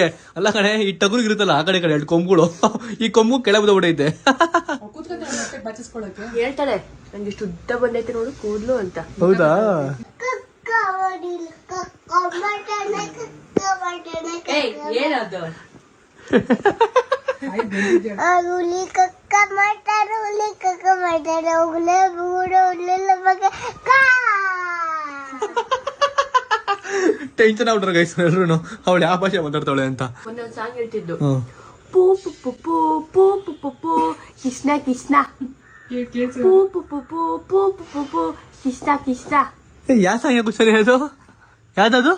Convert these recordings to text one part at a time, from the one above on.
ಅಲ್ಲ ಕಣೆ ಈ ಟಗುರಿಗೆ ಇರುತ್ತಲ್ಲ ಆ ಕಡೆ ಈ ಕಡೆ ಎರಡು ಕೊಂಬುಗಳು. ಈ ಕೊಂಬು ಕೆಳಗೆ ಬಿದ್ದೈತೆ ಹೇಳ್ತಾಳೆ. ನಂಗೆ ಇಷ್ಟು ಉದ್ದ ಬಂದೈತೆ ನೋಡು ಕೂದ್ಲು ಅಂತ. ಹೌದಾ? ಕಕ್ಕ ಮಾಡ್ತಾರೆ ಟೆನ್ಷನ್ ಆಗ್ಬಿಟ್ರೆ ಗೈಸ್ ಎಲ್ರು ಅವಳು ಯಾವ ಭಾಷೆ ಮಾತಾಡ್ತಾಳೆ ಅಂತ ಒಂದೊಂದ್ ಸಾಂಗ್ ಹೇಳ್ತಿದ್ದು ಹ್ಮ್. ಪೂ ಪು ಪು ಪೂ ಪೂ ಪು ಪು ಪೂ ಕೃಷ್ಣ ಕೃಷ್ಣ ಪೂ ಪು ಪು ಪೂ ಪೂ ಪು ಪು ಪೂ ಯಾವ ಸಾಂಗ್ ಯಾಕೆ ಸರಿ ಅದು ಯಾವ್ದದು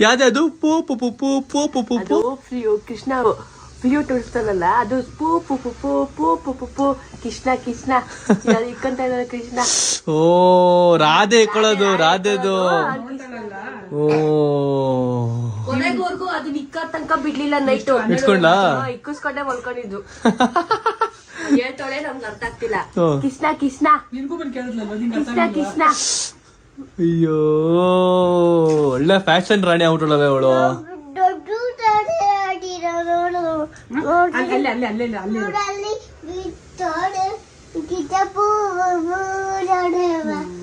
ಯಾವ್ದು ಪೂ ಪು ಪು ಪೂ ಪು ಪು ಪು ಫ್ರೀ ಕೃಷ್ಣ ಫ್ರಿಯೋ ತೋರಿಸ್ತಾನಲ್ಲ ಅದು ಪೂ ಪು ಪೂ ಪೂ ಪೂ ಪು ಪು ಪೂ ಕೃಷ್ಣ ಕೃಷ್ಣ. ಅದು ಇಕ್ಕಂತ ಇದ್ದಾರೆ ಕೃಷ್ಣ. ಓ ರಾಧೆ ಇಕ್ಕೊಳ್ಳೋದು ರಾಧೆದು. ಓ. ಕೊನೆಗೋರ್ಗು ಅದು ನಿಕ್ಕ ತನಕ ಬಿಡ್ಲಿಲ್ಲ ನೈಟ್. ಇಟ್ಕೊಂಡ. ಇಕ್ಕಿಸ್ಕೊಂಡೆ ಮಲ್ಕೊಂಡಿದ್ದು ಹೇಳ್ತಾಳೆ ನಮ್ಗೆ ಅರ್ಥ ಆಗ್ತಿಲ್ಲ. ಕೃಷ್ಣ ಕೃಷ್ಣ. ಕೃಷ್ಣ ಕೃಷ್ಣ. ಅಯ್ಯೋ ಒಳ್ಳೆ ಫ್ಯಾಷನ್ ರಾಣಿ ಆಗ್ಬಿಟ್ಟಳವೆ ಅವಳು.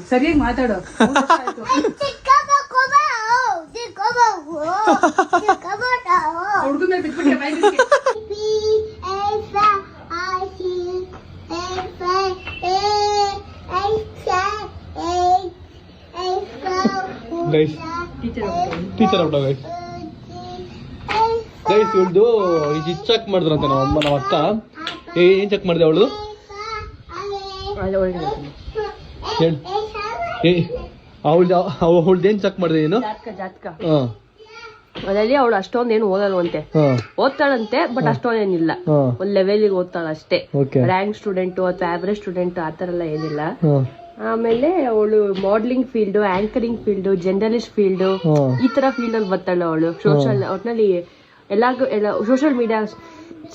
ശരിയായി മാറ്റാടോ ടീച്ചർ ടീച്ചർ ഔട്ടോ ഗൈസ് ಗೈಸ್ ಇವಳ್ದು ಇದು ಚೆಕ್ ಮಾಡಿದ್ರಂತೆ ನಮ್ಮ ಅಮ್ಮ ನಮ್ಮ ಅಕ್ಕ. ಏನ್ ಚೆಕ್ ಮಾಡಿದೆ ಅವಳು ಹೇಳು. ಏ ಅವಳ್ದು ಅವಳ್ದು ಏನ್ ಚೆಕ್ ಮಾಡಿದೆ ಏನು ಹಾ. ಅದರಲ್ಲಿ ಅವಳು ಅಷ್ಟೊಂದೇನು ಓದಲ್ವಂತೆ. ಓದ್ತಾಳಂತೆ ಬಟ್ ಅಷ್ಟೊಂದೇನಿಲ್ಲ. ಏನಿಲ್ಲ ಒಂದ್ ಲೆವೆಲ್ಗೆ ಓದ್ತಾಳ ಅಷ್ಟೇ. ರ್ಯಾಂಕ್ ಸ್ಟೂಡೆಂಟ್ ಅಥವಾ ಆವರೇಜ್ ಸ್ಟೂಡೆಂಟ್ ಆತರ ಎಲ್ಲ ಏನಿಲ್ಲ. ಆಮೇಲೆ ಅವಳು modelling field anchoring field journalist field ಈ ತರ ಫೀಲ್ಡ್ ಅಲ್ಲಿ ಬರ್ತಾಳೆ ಅವಳು. ಸೋಷಲ್ ಒಟ್ನಲ್ಲಿ ಎಲ್ಲ ಎಲ್ಲ ಸೋಷಿಯಲ್ ಮೀಡಿಯಾ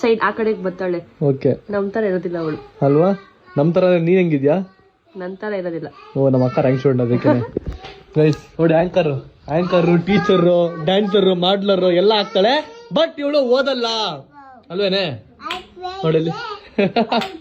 ಸೈಡ್ ಆ ಕಡೆಗೆ ಬರ್ತಾಳೆ. ಓಕೆ ನಮ್ ತರ ಇರೋದಿಲ್ಲ ಅವಳು. ಅಲ್ವಾ? ನಮ್ ತರ ನೀನ್ ಹೆಂಗಿದ್ಯಾ? ನನ್ನ ತರ ಇರೋದಿಲ್ಲ. ಓ ನಮ್ಮ ಅಕ್ಕ ರ್ಯಾಂಕ್ ಸ್ಟೂಡೆಂಟ್ ಅದಕ್ಕೆ. ಗೈಸ್ ನೋಡಿ anchor anchor teacher dancer modeller ಎಲ್ಲ ಆಗ್ತಾಳೆ ಬಟ್ ಇವಳು ಓದಲ್ಲ. ಅಲ್ವೇನೆ? ನೋಡಲಿ ಅಮ್ಮ